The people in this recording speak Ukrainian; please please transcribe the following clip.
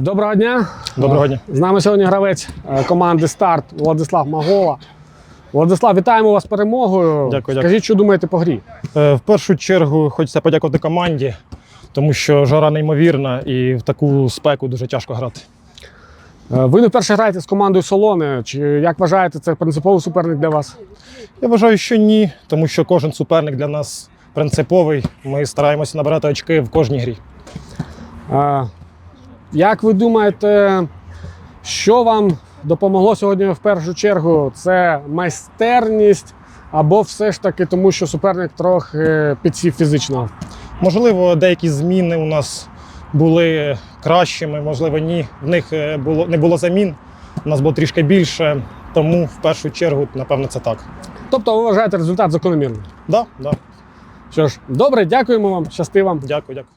Доброго дня. Доброго Е, дня. З нами сьогодні гравець е, команди Старт Владислав Магола. Владислав, вітаємо вас з перемогою. Дякую, дякую. Скажіть, що думаєте по грі? Е, В першу чергу хочеться подякувати команді, тому що жара неймовірна і в таку спеку дуже тяжко грати. Ви не вперше граєте з командою Солони. Чи як вважаєте, це принциповий суперник для вас? Я вважаю, що ні, тому що кожен суперник для нас принциповий. Ми стараємося набирати очки в кожній грі. Як ви думаєте, що вам допомогло сьогодні в першу чергу? Це майстерність або все ж таки тому, що суперник трохи підсів фізично? Можливо, деякі зміни у нас були кращими, можливо, ні. В них е, було не було замін. У нас було трішки більше, тому в першу чергу, напевно, це так. Тобто ви вважаєте результат закономірним? Да, да. Що ж, добре, дякуємо вам, щасти вам. Дякую, дякую.